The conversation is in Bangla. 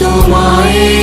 তোমায়